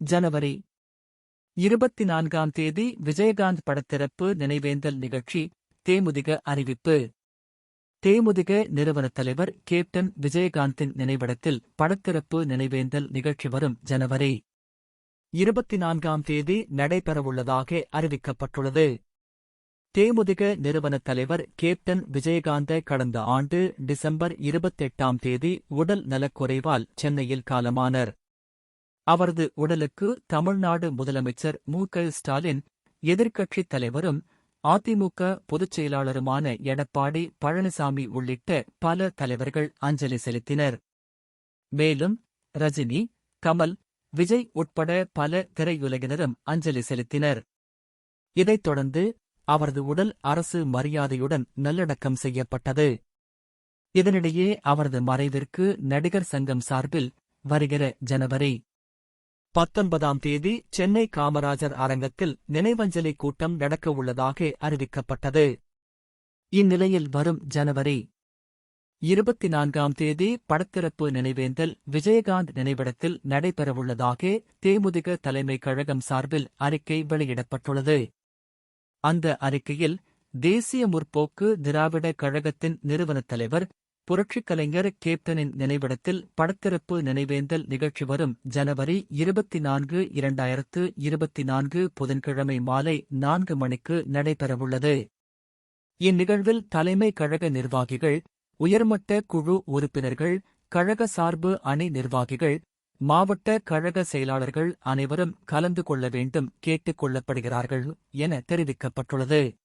ஜனவரி இருபத்தி நான்காம் தேதி விஜயகாந்த் படத்திறப்பு நினைவேந்தல் நிகழ்ச்சி தேமுதிக அறிவிப்பு. தேமுதிக நிறுவனத் தலைவர் கேப்டன் விஜயகாந்தின் நினைவிடத்தில் படத்திறப்பு நினைவேந்தல் நிகழ்ச்சி வரும் ஜனவரி இருபத்தி நான்காம் தேதி நடைபெறவுள்ளதாக அறிவிக்கப்பட்டுள்ளது. தேமுதிக நிறுவனத் தலைவர் கேப்டன் விஜயகாந்த கடந்த ஆண்டு டிசம்பர் இருபத்தெட்டாம் தேதி உடல் நலக்குறைவால் சென்னையில் காலமானர். அவரது உடலுக்கு தமிழ்நாடு முதலமைச்சர் மு. க. ஸ்டாலின் எதிர்க்கட்சித் தலைவரும் அதிமுக பொதுச் செயலாளருமான எடப்பாடி பழனிசாமி உள்ளிட்ட பல தலைவர்கள் அஞ்சலி செலுத்தினர். மேலும் ரஜினி கமல் விஜய் உட்பட பல திரையுலகினரும் அஞ்சலி செலுத்தினர். இதைத் தொடர்ந்து அவரது உடல் அரசு மரியாதையுடன் நல்லடக்கம் செய்யப்பட்டது. இதனிடையே அவரது மறைவிற்கு நடிகர் சங்கம் சார்பில் வருகிற ஜனவரி பத்தொன்பதாம் தேதி சென்னை காமராஜர் அரங்கத்தில் நினைவஞ்சலி கூட்டம் நடக்கவுள்ளதாக அறிவிக்கப்பட்டது. இந்நிலையில் வரும் ஜனவரி இருபத்தி நான்காம் தேதி படத்திறப்பு நினைவேந்தல் விஜயகாந்த் நினைவிடத்தில் நடைபெறவுள்ளதாக தேமுதிக தலைமை கழகம் சார்பில் அறிக்கை வெளியிடப்பட்டுள்ளது. அந்த அறிக்கையில் தேசிய முற்போக்கு திராவிட கழகத்தின் நிறுவனத் தலைவர் புரட்சிக் கலைஞர் கேப்டனின் நினைவிடத்தில் படத்திறப்பு நினைவேந்தல் நிகழ்ச்சி வரும் ஜனவரி இருபத்தி நான்கு இரண்டாயிரத்து இருபத்தி நான்கு புதன்கிழமை மாலை நான்கு மணிக்கு நடைபெறவுள்ளது. இந்நிகழ்வில் தலைமை கழக நிர்வாகிகள் உயர்மட்ட குழு உறுப்பினர்கள் கழக சார்பு அணி நிர்வாகிகள் மாவட்ட கழக செயலாளர்கள் அனைவரும் கலந்து கொள்ள வேண்டும் கேட்டுக் கொள்ளப்படுகிறார்கள் என தெரிவிக்கப்பட்டுள்ளது.